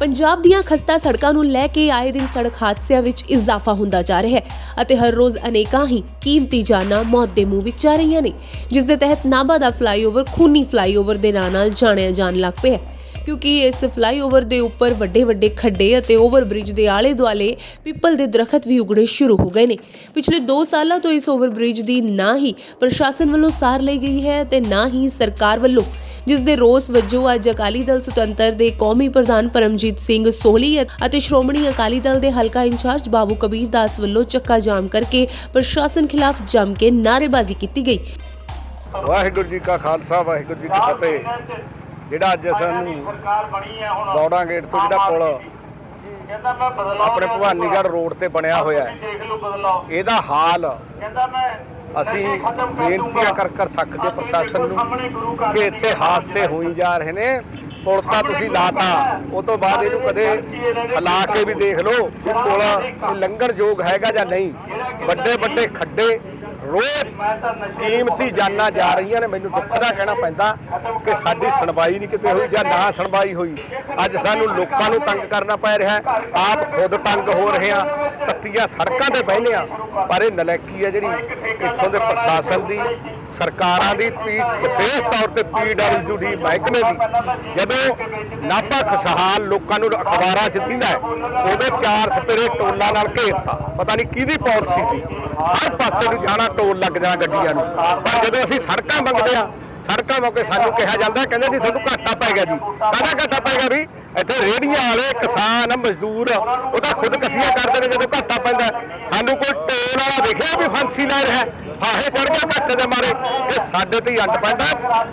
ਪੰਜਾਬ ਦੀਆਂ ਖਸਤਾ ਸੜਕਾਂ ਨੂੰ ਲੈ ਕੇ ਆਏ ਦਿਨ ਸੜਕ ਹਾਦਸਿਆਂ ਵਿੱਚ ਇਜ਼ਾਫਾ ਹੁੰਦਾ ਜਾ ਰਿਹਾ ਹੈ ਅਤੇ ਹਰ ਰੋਜ਼ ਅਨੇਕਾਂ ਹੀ ਕੀਮਤੀ ਜਾਨਾਂ ਮੌਤ ਦੇ ਮੂੰਹ ਵਿੱਚ ਜਾ ਰਹੀਆਂ ਨੇ, ਜਿਸ ਦੇ ਤਹਿਤ ਨਾਭਾ ਦਾ ਫਲਾਈਓਵਰ, ਖੂਨੀ ਫਲਾਈਓਵਰ ਦੇ ਨਾਂ ਨਾਲ ਜਾਣਿਆ ਜਾਣ ਲੱਗ ਪਿਆ ਹੈ। ਕਿਉਂਕਿ ਇਸ ਫਲਾਈਓਵਰ ਦੇ ਉੱਪਰ ਵੱਡੇ ਵੱਡੇ ਖੱਡੇ ਅਤੇ ਓਵਰਬ੍ਰਿਜ ਦੇ ਆਲੇ ਦੁਆਲੇ ਪਿੱਪਲ ਦੇ ਦਰਖਤ ਵੀ ਉਗਣੇ ਸ਼ੁਰੂ ਹੋ ਗਏ ਨੇ। ਪਿਛਲੇ 2 ਸਾਲਾਂ ਤੋਂ ਇਸ ਓਵਰਬ੍ਰਿਜ ਦੀ ਨਾ ਹੀ ਪ੍ਰਸ਼ਾਸਨ ਵੱਲੋਂ ਸਾਰ ਲਈ ਗਈ ਹੈ ਤੇ ਨਾ ਹੀ ਸਰਕਾਰ ਵੱਲੋਂ ਜਿਸ ਦੇ ਰੋਸ ਵਜੋਂ ਅੱਜ ਅਕਾਲੀ ਦਲ ਸੁਤੰਤਰ ਦੇ ਕੌਮੀ ਪ੍ਰਧਾਨ ਪਰਮਜੀਤ ਸਿੰਘ ਸੋਹਲੀ ਅਤੇ ਸ਼੍ਰੋਮਣੀ ਅਕਾਲੀ ਦਲ ਦੇ ਹਲਕਾ ਇੰਚਾਰਜ ਬਾਬੂ ਕਬੀਰ ਦਾਸ ਵੱਲੋਂ ਚੱਕਾ ਜਾਮ ਕਰਕੇ ਪ੍ਰਸ਼ਾਸਨ ਖਿਲਾਫ ਜੰਮ ਕੇ ਨਾਅਰੇਬਾਜ਼ੀ ਕੀਤੀ ਗਈ। ਵਾਹਿਗੁਰੂ ਜੀ ਕਾ ਖਾਲਸਾ ਵਾਹਿਗੁਰੂ ਜੀ ਕੀ ਫਤਿਹ। ਜਿਹੜਾ ਅੱਜ ਸਾਨੂੰ ਸਰਕਾਰ ਬਣੀ ਹੈ ਹੁਣ। ਦੌੜਾ ਗੇਟ ਤੋਂ ਜਿਹੜਾ ਪੁਲ ਕਹਿੰਦਾ ਮੈਂ ਬਦਲਾਅ ਆਪਣੇ ਭਵਾਨੀਗੜ੍ਹ ਰੋਡ ਤੇ ਬਣਿਆ ਹੋਇਆ ਹੈ। ਦੇਖ ਲਓ ਬਦਲਾਅ। ਇਹਦਾ ਹਾਲ ਕਹਿੰਦਾ ਮੈਂ ਅਸੀਂ ਬੇਨਤੀਆਂ ਕਰ ਕਰ ਥੱਕ ਗਏ ਪ੍ਰਸ਼ਾਸਨ ਨੂੰ ਕਿ ਇੱਥੇ ਹਾਦਸੇ ਹੋਈ ਜਾ ਰਹੇ ਨੇ। ਪੁਲ ਤਾਂ ਤੁਸੀਂ ਲਾਤਾ। ਉਹ ਤੋਂ ਬਾਅਦ ਇਹਨੂੰ ਕਦੇ ਹਿਲਾ ਕੇ ਵੀ ਦੇਖ ਲਓ ਕਿ ਪੁਲ ਲੰਘਣ ਯੋਗ ਹੈਗਾ ਜਾਂ ਨਹੀਂ। ਵੱਡੇ ਵੱਡੇ ਖੱਡੇ ਰੋਜ਼ ਕੀਮਤੀ ਜਾਨਾਂ ਜਾ ਰਹੀਆਂ ਨੇ। ਮੈਨੂੰ ਦੁੱਖ ਦਾ ਕਹਿਣਾ ਪੈਂਦਾ ਕਿ ਸਾਡੀ ਸੁਣਵਾਈ ਨਹੀਂ ਕਿਤੇ ਹੋਈ ਜਾਂ ਨਾ ਸੁਣਵਾਈ ਹੋਈ। ਅੱਜ ਸਾਨੂੰ ਲੋਕਾਂ ਨੂੰ ਤੰਗ ਕਰਨਾ ਪੈ ਰਿਹਾ ਆਪ ਖੁਦ ਤੰਗ ਹੋ ਰਹੇ ਆ ਤੱਤੀਆਂ ਸੜਕਾਂ ਤੇ ਬਹਿਨੇ ਆ ਪਰ ਇਹ ਨਲੈਕੀ ਹੈ ਜਿਹੜੀ ਇੱਥੋਂ ਦੇ ਪ੍ਰਸ਼ਾਸਨ ਦੀ ਸਰਕਾਰਾਂ ਦੀ ਪੀ ਵਿਸ਼ੇਸ਼ ਤੌਰ ਤੇ ਪੀਡਬਲਯੂਡੀ ਮਹਿਕਮੇ ਦੀ, ਜਦੋਂ ਨਾਭਾ ਖੁਸ਼ਹਾਲ ਲੋਕਾਂ ਨੂੰ ਅਖਬਾਰਾਂ 'ਚ ਦਿੰਦਾ ਹੈ ਉਹਦੇ ਚਾਰ ਸਪੇਰੇ ਟੋਲਾਂ ਨਾਲ ਘੇਰਤਾ। ਪਤਾ ਨਹੀਂ ਕਿਹਦੀ ਪਾਲਿਸੀ ਸੀ। ਹਰ ਪਾਸੇ ਨੂੰ ਜਾਣਾ, ਟੋਲ ਲੱਗ ਜਾਣਾ ਗੱਡੀਆਂ ਨੂੰ। ਪਰ ਜਦੋਂ ਅਸੀਂ ਸੜਕਾਂ ਮੰਗਦੇ ਆ ਸੜਕਾਂ ਮੌਕੇ ਸਾਨੂੰ ਕਿਹਾ ਜਾਂਦਾ, ਕਹਿੰਦੇ ਜੀ ਤੁਹਾਨੂੰ ਘਾਟਾ ਪੈ ਗਿਆ ਜੀ। ਕਾਹਦਾ ਘਾਟਾ ਪੈ ਗਿਆ ਵੀ ਇੱਥੇ ਰੇਹੜੀਆਂ ਵਾਲੇ ਕਿਸਾਨ, ਮਜ਼ਦੂਰ ਉਹ ਤਾਂ ਖੁਦਕਸ਼ੀਆਂ ਕਰਦੇ ਨੇ ਜਦੋਂ ਘਾਟਾ ਪੈਂਦਾ। ਸਾਨੂੰ ਕੋਈ ਟੋਲ ਵਾਲਾ ਦੇਖਿਆ ਵੀ ਫਾਂਸੀ ਲੈ ਰਿਹਾ ਫਾਹੇ ਚੜ ਗਿਆ ਘਾਟੇ ਦੇ ਮਾਰੇ। ਇਹ ਸਾਡੇ ਤੇ ਹੀ ਅੰਡ ਪੈਂਦਾ।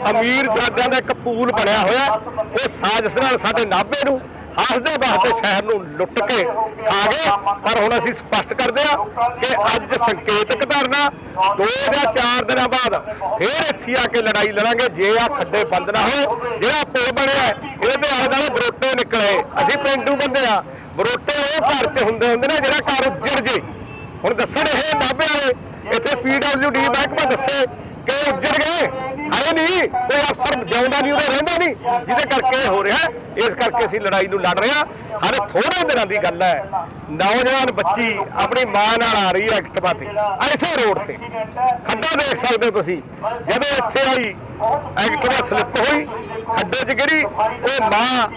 ਅਮੀਰ ਜਾਦਿਆਂ ਦਾ ਇੱਕ ਪੂਲ ਬਣਿਆ ਹੋਇਆ। ਉਹ ਸਾਜ਼ਿਸ਼ ਨਾਲ ਸਾਡੇ ਨਾਭੇ ਨੂੰ ਹੱਸਦੇ ਵਾਸਤੇ ਸ਼ਹਿਰ ਨੂੰ ਲੁੱਟ ਕੇ ਖਾ ਗਏ। ਪਰ ਹੁਣ ਅਸੀਂ ਸਪਸ਼ਟ ਕਰਦੇ ਆ ਕਿ ਅੱਜ ਸੰਕੇਤਕ ਧਰਨਾ, ਦੋ ਜਾਂ ਚਾਰ ਦਿਨਾਂ ਬਾਅਦ ਫੇਰ ਇੱਥੇ ਆ ਕੇ ਲੜਾਈ ਲੜਾਂਗੇ, ਜੇ ਆ ਖੱਡੇ ਬੰਦ ਨਾ ਹੋਏ ਜਿਹੜਾ ਪੁਲ ਬਣਿਆ, ਇਹਦੇ ਆਲੇ ਦੁਆਲੇ ਬਰੋਟੇ ਨਿਕਲੇ। ਅਸੀਂ ਪਿੰਡੂ ਬੰਦੇ ਆ ਬਰੋਟੇ ਉਹ ਘਰ 'ਚ ਹੁੰਦੇ ਹੁੰਦੇ ਨੇ ਜਿਹੜਾ ਘਰ ਉੱਜੜ ਜੇ। ਹੁਣ ਦੱਸਣ ਇਹ ਨਾਭੇ ਵਾਲੇ, ਇੱਥੇ ਪੀਡਬਲਯੂਡੀ ਮਹਿਕਮਾ ਦੱਸੇ ਕਿ ਉੱਜੜ ਗਏ। ਹੈ ਨਹੀਂ, ਕੋਈ ਅਫਸਰ ਜਿਉਂਦਾ ਨਹੀਂ, ਉਹਦੇ ਰਹਿੰਦਾ ਨਹੀਂ। ਜਿਹਦੇ ਕਰਕੇ ਇਹ ਹੋ ਰਿਹਾ ਇਸ ਕਰਕੇ ਅਸੀਂ ਲੜਾਈ ਨੂੰ ਲੜ ਰਹੇ ਹਾਂ। ਹਰ ਥੋੜੇ ਦਿਨਾਂ ਦੀ ਗੱਲ ਹੈ। ਨੌਜਵਾਨ ਬੱਚੀ ਆਪਣੀ ਮਾਂ ਨਾਲ ਆ ਰਹੀ ਹੈ ਐਕਟਿਵਾ ਤੇ ਐਸੇ ਰੋਡ ਤੇ। ਖੱਡਾ ਦੇਖ ਸਕਦੇ ਹੋ ਤੁਸੀਂ। ਜਦੋਂ ਇੱਥੇ ਆਈ, ਐਕਟਿਵਾ ਸਲਿੱਪ ਹੋਈ। ਖੱਡੇ 'ਚ ਗਿਰੀ ਉਹ ਮਾਂ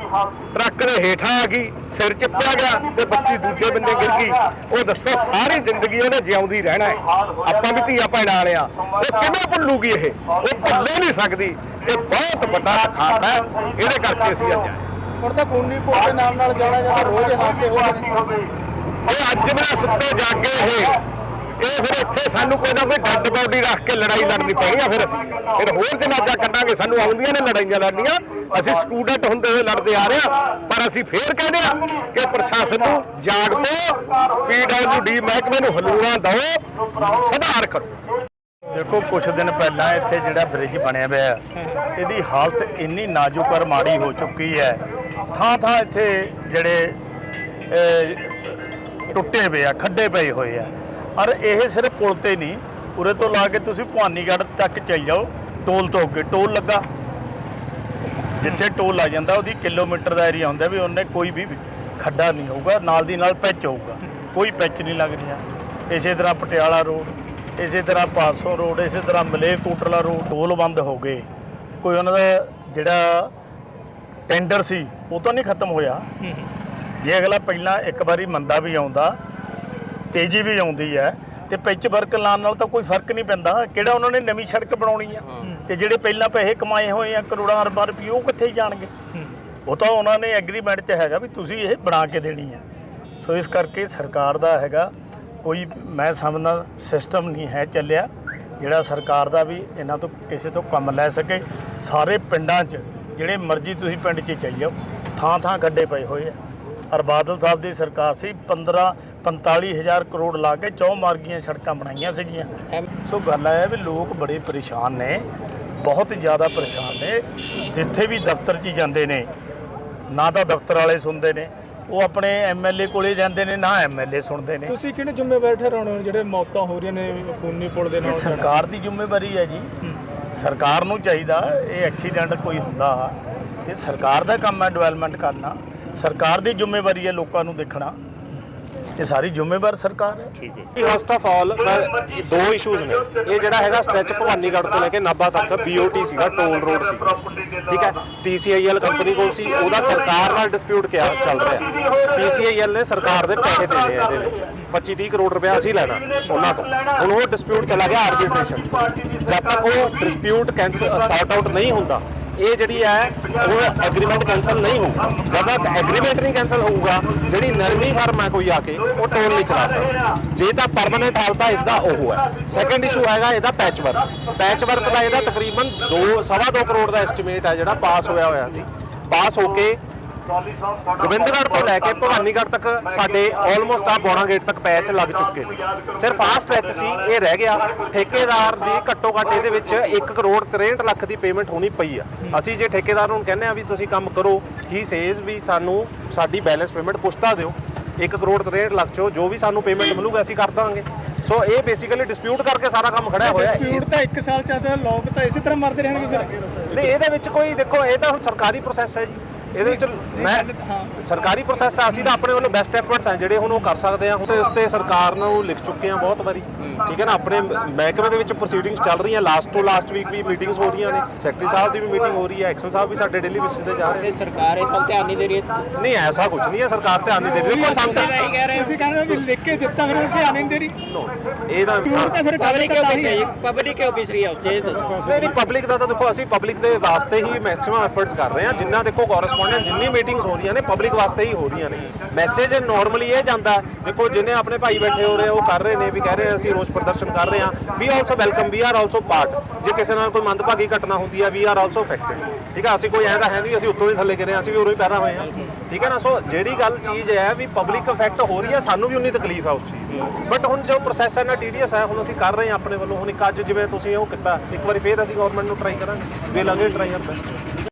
ਟਰੱਕ ਦੇ ਹੇਠਾਂ ਆ ਗਈ ਸਿਰ ਚਿੱਪਿਆ ਗਿਆ ਤੇ ਬੱਚੀ ਦੂਜੇ ਬੰਨੇ ਗਿਰ ਗਈ। ਉਹ ਦੱਸੋ ਸਾਰੀ ਜ਼ਿੰਦਗੀ ਉਹਨੇ ਜਿਉਂਦੀ ਰਹਿਣਾ ਹੈ। ਆਪਾਂ ਵੀ ਧੀਆ ਭੈਣਾਂ ਵਾਲੇ ਆ। ਉਹ ਕਿਵੇਂ ਭੁੱਲੂਗੀ ਇਹ? ਉਹ ਭੁੱਲੇ ਨਹੀਂ ਸਕਦੀ। ਇਹ ਬਹੁਤ ਵੱਡਾ ਖਾਤਾ ਹੈ। ਇਹਦੇ ਕਰਕੇ ਅਸੀਂ ਅੱਜ ਆਏ ਹੁਣ ਤਾਂ ਖੂਨੀ ਪੁਲ ਦੇ ਨਾਮ ਨਾਲ ਜਾਣਾ ਜਾਂਦਾ ਰੋਜ਼ ਹਾਦਸੇ ਹੋ ਰਹੇ ਨੇ ਇਹ ਅੱਜ ਮੇਰਾ ਸੁੱਤੇ ਜਾਗੇ ਇਹ। ਇਹ ਫਿਰ ਇੱਥੇ ਸਾਨੂੰ ਕੋਈ ਨਾ ਕੋਈ ਡੱਡ ਬੌਡੀ ਰੱਖ ਕੇ ਲੜਾਈ ਲੜਨੀ ਪੈਣੀ ਆ ਫਿਰ ਅਸੀਂ। ਫਿਰ ਹੋਰ ਜਨਾਜ਼ਾ ਕੱਢਾਂਗੇ, ਸਾਨੂੰ ਆਉਂਦੀਆਂ ਨੇ ਲੜਾਈਆਂ ਲੜਨੀਆਂ। ਅਸੀਂ ਸਟੂਡੈਂਟ ਹੁੰਦੇ ਹੋਏ ਲੜਦੇ ਆ ਰਹੇ ਆ, ਪਰ ਅਸੀਂ ਫੇਰ ਕਹਿੰਦੇ ਆ ਕਿ ਪ੍ਰਸ਼ਾਸਨ ਨੂੰ ਜਾਗ ਪਓ ਪੀਡਬਲਯੂਡੀ ਮਹਿਕਮੇ ਨੂੰ ਹਲੂਣਾ ਦਿਓ, ਸੁਧਾਰ ਕਰੋ। ਦੇਖੋ ਕੁਝ ਦਿਨ ਪਹਿਲਾਂ ਇੱਥੇ ਜਿਹੜਾ ਬ੍ਰਿਜ ਬਣਿਆ ਹੋਇਆ ਇਹਦੀ ਹਾਲਤ ਇੰਨੀ ਨਾਜ਼ੁਕ ਔਰ ਮਾੜੀ ਹੋ ਚੁੱਕੀ ਹੈ। ਥਾਂ ਥਾਂ ਇੱਥੇ ਜਿਹੜੇ ਟੁੱਟੇ ਪਏ ਆ, ਖੱਡੇ ਪਏ ਹੋਏ ਆ। ਔਰ ਇਹ ਸਿਰਫ ਪੁਲ ਤੇ ਨਹੀਂ ਉਰੇ ਤੋਂ ਲਾ ਕੇ ਤੁਸੀਂ ਭਵਾਨੀਗੜ੍ਹ ਤੱਕ ਚੱਲ ਜਾਓ ਟੋਲ ਤੋਂ ਅੱਗੇ ਟੋਲ ਲੱਗਾ। ਜਿੱਥੇ ਟੋਲ ਲੱਗ ਜਾਂਦਾ ਉਹਦੀ ਕਿਲੋਮੀਟਰ ਦਾ ਏਰੀਆ ਹੁੰਦਾ ਵੀ ਉਹਨੇ ਕੋਈ ਵੀ ਖੱਡਾ ਨਹੀਂ ਹੋਊਗਾ ਨਾਲ ਦੀ ਨਾਲ ਪੈਚ ਹੋਊਗਾ। ਕੋਈ ਪੈਚ ਨਹੀਂ ਲੱਗ ਰਿਹਾ। ਇਸੇ ਤਰ੍ਹਾਂ ਪਟਿਆਲਾ ਰੋਡ ਇਸੇ ਤਰ੍ਹਾਂ ਪਾਸੋਂ ਰੋਡ ਇਸੇ ਤਰ੍ਹਾਂ ਮਲੇਰਕੋਟਲਾ ਰੋਡ ਟੋਲ ਬੰਦ ਹੋ ਗਏ। ਕੋਈ ਉਹਨਾਂ ਦਾ ਜਿਹੜਾ ਟੈਂਡਰ ਸੀ ਉਹ ਤਾਂ ਨਹੀਂ ਖਤਮ ਹੋਇਆ। ਜੇ ਅਗਲਾ ਪਹਿਲਾਂ ਇੱਕ ਵਾਰੀ ਮੰਦਾ ਵੀ ਆਉਂਦਾ ਤੇਜ਼ੀ ਵੀ ਆਉਂਦੀ ਹੈ ਤੇ ਪਿੱਚ ਵਰਕ ਲਾਉਣ ਨਾਲ ਤਾਂ ਕੋਈ ਫ਼ਰਕ ਨਹੀਂ ਪੈਂਦਾ। ਕਿਹੜਾ ਉਹਨਾਂ ਨੇ ਨਵੀਂ ਸੜਕ ਬਣਾਉਣੀ ਆ। ਤੇ ਜਿਹੜੇ ਪਹਿਲਾਂ ਪੈਸੇ ਕਮਾਏ ਹੋਏ ਆ ਕਰੋੜਾਂ ਅਰਬਾਂ ਰੁਪਏ ਉਹ ਕਿੱਥੇ ਜਾਣਗੇ? ਉਹ ਤਾਂ ਉਹਨਾਂ ਨੇ ਐਗਰੀਮੈਂਟ 'ਚ ਹੈਗਾ ਵੀ ਤੁਸੀਂ ਇਹ ਬਣਾ ਕੇ ਦੇਣੀ ਹੈ ਸੋ ਇਸ ਕਰਕੇ ਸਰਕਾਰ ਦਾ ਹੈਗਾ ਕੋਈ ਮੈਂ ਸਮਝਦਾ ਸਿਸਟਮ ਨਹੀਂ ਹੈ ਚੱਲਿਆ। ਜਿਹੜਾ ਸਰਕਾਰ ਦਾ ਵੀ ਇਹਨਾਂ ਤੋਂ ਕਿਸੇ ਤੋਂ ਕੰਮ ਲੈ ਸਕੇ। ਸਾਰੇ ਪਿੰਡਾਂ 'ਚ ਜਿਹੜੇ ਮਰਜ਼ੀ ਤੁਸੀਂ ਪਿੰਡ 'ਚ ਚੱਲ ਜਾਓ ਥਾਂ ਥਾਂ ਗੱਡੇ ਪਏ ਹੋਏ ਆ। ਔਰ ਬਾਦਲ ਸਾਹਿਬ ਦੀ ਸਰਕਾਰ ਸੀ 15 45000 ਕਰੋੜ ਲਾ ਕੇ ਚੌ ਮਾਰਗੀਆਂ ਸੜਕਾਂ ਬਣਾਈਆਂ ਸੀਗੀਆਂ। ਸੋ ਗੱਲ ਹੈ ਵੀ ਲੋਕ ਬੜੇ ਪਰੇਸ਼ਾਨ ਨੇ ਬਹੁਤ ਜ਼ਿਆਦਾ ਪਰੇਸ਼ਾਨ ਨੇ। ਜਿੱਥੇ ਵੀ ਦਫ਼ਤਰ 'ਚ ਜਾਂਦੇ ਨੇ ਨਾ ਤਾਂ ਦਫ਼ਤਰ ਵਾਲੇ ਸੁਣਦੇ ਨੇ ਉਹ ਆਪਣੇ ਐਮਐਲਏ ਕੋਲੇ ਜਾਂਦੇ ਨੇ ਨਾ ਐਮਐਲਏ ਸੁਣਦੇ ਨੇ। ਤੁਸੀਂ ਕਿਹਨੇ ਜ਼ਿੰਮੇਵਾਰ ਠਹਿਰਾਉਣੇ ਹੋ? ਜਿਹੜੇ ਮੌਤਾਂ ਹੋ ਰਹੀਆਂ ਨੇ ਖੂਨੀ ਪੁਲ ਦੇ ਨਾਲ ਸਰਕਾਰ ਦੀ ਜ਼ਿੰਮੇਵਾਰੀ ਹੈ ਜੀ। ਸਰਕਾਰ ਨੂੰ ਚਾਹੀਦਾ ਇਹ ਐਕਸੀਡੈਂਟ ਕੋਈ ਹੁੰਦਾ ਤੇ ਸਰਕਾਰ ਦਾ ਕੰਮ ਹੈ ਡਿਵੈਲਪਮੈਂਟ ਕਰਨਾ। ਸਰਕਾਰ ਦੀ ਜ਼ਿੰਮੇਵਾਰੀ ਹੈ ਲੋਕਾਂ ਨੂੰ ਦੇਖਣਾ। ਇਹ ਸਾਰੀ ਜ਼ਿੰਮੇਵਾਰ ਸਰਕਾਰ ਹੈ। ਫਸਟ ਆਫ ਆਲ ਦੋ ਇਸ਼ੂਜ਼ ਨੇ। ਇਹ ਜਿਹੜਾ ਹੈਗਾ ਸਟ੍ਰੈਚ ਭਵਾਨੀਗੜ੍ਹ ਤੋਂ ਲੈ ਕੇ ਨਾਭਾ ਤੱਕ BOT ਸੀਗਾ ਟੋਲ ਰੋਡ ਸੀ ਠੀਕ ਹੈ? TCIL ਕੰਪਨੀ ਕੋਲ ਸੀ ਉਹਦਾ ਸਰਕਾਰ ਨਾਲ ਡਿਸਪਿਊਟ ਕਿਆ ਚੱਲ ਰਿਹਾ। TCIL ਨੇ ਸਰਕਾਰ ਦੇ ਪੈਸੇ ਦੇਣੇ ਆ ਇਹਦੇ ਵਿੱਚ। 25 30 ਕਰੋੜ ਰੁਪਏ ਅਸੀਂ ਲੈਣਾ ਉਹਨਾਂ ਤੋਂ। ਹੁਣ ਉਹ ਡਿਸਪਿਊਟ ਚਲਾ ਗਿਆ ਆਰਬਿਟ੍ਰੇਸ਼ਨ ਜਦ ਤੱਕ ਉਹ ਡਿਸਪਿਊਟ ਕੈਂਸਲ ਸੌਰਟ ਆਊਟ ਨਹੀਂ ਹੁੰਦਾ ਇਹ ਜਿਹੜੀ ਹੈ, ਉਹ ਐਗਰੀਮੈਂਟ ਕੈਨਸਲ ਨਹੀਂ ਹੋਊਗਾ ਜਦ ਤੱਕ ਐਗਰੀਮੈਂਟ ਨਹੀਂ ਕੈਨਸਲ ਹੋਊਗਾ, ਜਿਹੜੀ ਨਰਮੀ ਫਰਮ ਹੈ ਕੋਈ ਆ ਕੇ, ਉਹ ਟੋਲ ਨਹੀਂ ਚਲਾ ਸਕਦਾ। ਜੇ ਤਾਂ ਪਰਮਨੈਂਟ ਹਾਲ ਤਾਂ ਇਸ ਦਾ ਉਹ ਹੈ। ਸੈਕੰਡ ਇਸ਼ੂ ਹੈਗਾ ਇਹਦਾ ਪੈਚ ਵਰਕ ਪੈਚ ਵਰਕ ਦਾ ਇਹਦਾ ਤਕਰੀਬਨ 2 ਸਵਾ 2 ਕਰੋੜ ਦਾ ਐਸਟੀਮੇਟ ਹੈ ਜਿਹੜਾ ਪਾਸ ਹੋਇਆ ਹੋਇਆ ਸੀ। ਪਾਸ ਹੋ ਕੇ ਗੋਬਿੰਦਗੜ੍ਹ ਤੋਂ ਲੈ ਕੇ ਭਵਾਨੀਗੜ੍ਹ ਤੱਕ ਸਾਡੇ ਆਲਮੋਸਟ ਆ ਬੋਣਾ ਗੇਟ ਤੱਕ ਪੈਚ ਲੱਗ ਚੁੱਕੇ ਸਿਰਫ ਆਹ ਸਟ੍ਰੈਚ ਸੀ ਇਹ ਰਹਿ ਗਿਆ। ਠੇਕੇਦਾਰ ਦੀ ਘੱਟੋ ਘੱਟ ਇਹਦੇ ਵਿੱਚ 1 ਕਰੋੜ 63 ਲੱਖ ਦੀ ਪੇਮੈਂਟ ਹੋਣੀ ਪਈ ਆ। ਅਸੀਂ ਜੇ ਠੇਕੇਦਾਰ ਨੂੰ ਕਹਿੰਦੇ ਆ ਵੀ ਤੁਸੀਂ ਕੰਮ ਕਰੋ ਹੀ ਸੇਜ਼ ਵੀ ਸਾਨੂੰ ਸਾਡੀ ਬੈਲੈਂਸ ਪੇਮੈਂਟ ਪੁੱਛਤਾ ਦਿਓ। 1 ਕਰੋੜ 63 ਲੱਖ ਚੋਂ ਜੋ ਵੀ ਸਾਨੂੰ ਪੇਮੈਂਟ ਮਿਲੂਗਾ ਅਸੀਂ ਕਰ ਦਾਂਗੇ। ਸੋ ਇਹ ਬੇਸਿਕਲੀ ਡਿਸਪਿਊਟ ਕਰਕੇ ਸਾਰਾ ਕੰਮ ਖੜਾ ਹੋਇਆ ਹੈ ਡਿਸਪਿਊਟ ਤਾਂ 1 ਸਾਲ ਚੱਲਦਾ ਲੋਕ ਤਾਂ ਇਸੇ ਤਰ੍ਹਾਂ ਮਰਦੇ ਰਹਿਣਗੇ ਫਿਰ। ਨਹੀਂ ਇਹਦੇ ਵਿੱਚ ਕੋਈ ਦੇਖੋ ਇਹ ਤਾਂ ਹੁਣ ਸਰਕਾਰੀ ਪ੍ਰੋਸੈਸ ਹੈ ਜੀ। ਇਹਦੇ ਵਿੱਚ ਮੈਂ ਸਰਕਾਰੀ ਪ੍ਰੋਸੈਸ ਹੈ ਅਸੀਂ ਤਾਂ ਆਪਣੇ ਵੱਲੋਂ ਬੈਸਟ ਐਫਰਟਸ ਹੈ ਜਿਹੜੇ ਹੁਣ ਉਹ ਕਰ ਸਕਦੇ ਆ। ਹੁਣ ਤੇ ਉਸ ਤੇ ਸਰਕਾਰ ਨੂੰ ਲਿਖ ਚੁੱਕੇ ਆ ਬਹੁਤ ਵਾਰੀ। ਠੀਕ ਹੈ ਨਾ ਆਪਣੇ ਮਹਿਕਮੇ ਦੇ ਵਿੱਚ ਪ੍ਰੋਸੀਡਿੰਗਸ ਚੱਲ ਰਹੀਆਂ ਲਾਸਟ ਟੂ ਲਾਸਟ ਵੀਕ ਵੀ ਮੀਟਿੰਗਸ ਹੋ ਰਹੀਆਂ ਨੇ ਸੈਕਟਰੀ ਸਾਹਿਬ ਦੀ ਵੀ ਮੀਟਿੰਗ ਹੋ ਰਹੀ ਹੈ ਐਕਸ਼ਨ ਸਾਹਿਬ ਵੀ ਸਾਡੇ ਡੇਲੀ ਬੇਸਿਸ ਤੇ ਜਾ ਰਹੇ ਸਰਕਾਰ ਇਸ ਵੱਲ ਧਿਆਨ ਨਹੀਂ ਦੇ ਰਹੀ। ਨਹੀਂ ਐਸਾ ਕੁਝ ਨਹੀਂ ਹੈ ਸਰਕਾਰ ਧਿਆਨ ਨਹੀਂ ਦੇ ਰਹੀ ਦੇਖੋ ਸਾਨੂੰ ਤਾਂ- ਤੁਸੀਂ ਕਹਿੰਦੇ ਹੋ ਵੀ ਲਿਖ ਕੇ ਦਿੱਤਾ ਫਿਰ ਉਹ ਧਿਆਨ ਨਹੀਂ ਦੇ ਰਹੀ। ਇਹ ਤਾਂ ਤਾਂ ਫਿਰ ਗੱਲ ਤਾਂ ਤਾਂ ਹੀ ਹੈ। ਪਬਲਿਕ ਤੇ ਦੱਸੋ। ਨਹੀਂ ਨਹੀਂ ਪਬਲਿਕ ਦਾ ਤਾਂ ਦੇਖੋ ਅਸੀਂ ਪਬਲਿਕ ਦੇ ਵਾਸਤੇ ਹੀ ਮੈਕਸਿਮਮ ਐਫਰਟਸ ਕਰ ਰਹੇ ਹਾਂ ਜਿੰਨਾ ਦੇਖੋ ਕੋਰਸਪੋਂਡੈਂਟ ਜਿੰਨੀ ਮੀਟਿੰਗਸ ਹੋ ਰਹੀਆਂ ਨੇ ਪਬਲਿਕ ਵਾਸਤੇ ਹੀ ਹੋ ਰਹੀਆਂ ਨੇ। ਮੈਸੇਜ ਨਾਰਮਲੀ ਇਹ ਜਾਂਦਾ ਦੇਖੋ ਜਿੰਨੇ ਆਪਣੇ ਭਾਈ ਬੈਠੇ ਹੋ ਰਹੇ ਉਹ ਕਰ ਰਹੇ ਨੇ ਵੀ ਕਹਿ ਰਹੇ ਅਸੀਂ ਰੋਸ ਪ੍ਰਦਰਸ਼ਨ ਕਰ ਰਹੇ ਹਾਂ। We also welcome we are also part ਜੇ ਕਿਸੇ ਨਾਲ ਕੋਈ ਮੰਦਭਾਗੀ ਘਟਨਾ ਹੁੰਦੀ ਹੈ ਵੀ ਆਰ ਆਲਸੋ ਅਫੈਕਟਡ ਠੀਕ ਹੈ ਅਸੀਂ ਕੋਈ ਐਂ ਹੈ ਨਹੀਂ, ਅਸੀਂ ਉੱਤੋਂ ਹੀ ਥੱਲੇ ਗਿਰੇ ਅਸੀਂ ਵੀ ਉਰੋਂ ਹੀ ਪੈਦਾ ਹੋਏ ਹਾਂ। ਠੀਕ ਹੈ ਨਾ? ਸੋ ਜਿਹੜੀ ਗੱਲ ਚੀਜ਼ ਹੈ ਵੀ ਪਬਲਿਕ ਅਫੈਕਟ ਹੋ ਰਹੀ ਹੈ, ਸਾਨੂੰ ਵੀ ਉਨੀ ਤਕਲੀਫ ਹੈ ਉਸ ਚੀਜ਼ ਦੀ। ਬਟ ਹੁਣ ਜੋ ਪ੍ਰੋਸੈਸ ਹੈ ਨਾ ਟੀਡੀਐਸ ਹੈ, ਹੁਣ ਅਸੀਂ ਕਰ ਰਹੇ ਹਾਂ ਆਪਣੇ ਵੱਲੋਂ। ਹੁਣ ਇੱਕ ਅੱਜ ਜਿਵੇਂ ਤੁਸੀਂ ਉਹ ਕੀਤਾ, ਇੱਕ ਵਾਰੀ ਫੇਰ ਅਸੀਂ ਗਵਰਨਮੈਂਟ ਨੂੰ ਟਰਾਈ ਕਰਾਂਗੇ। ਵੀ ਲਾਂਗੇ ਟਰਾਈ ਆਰ ਬੈਸਟ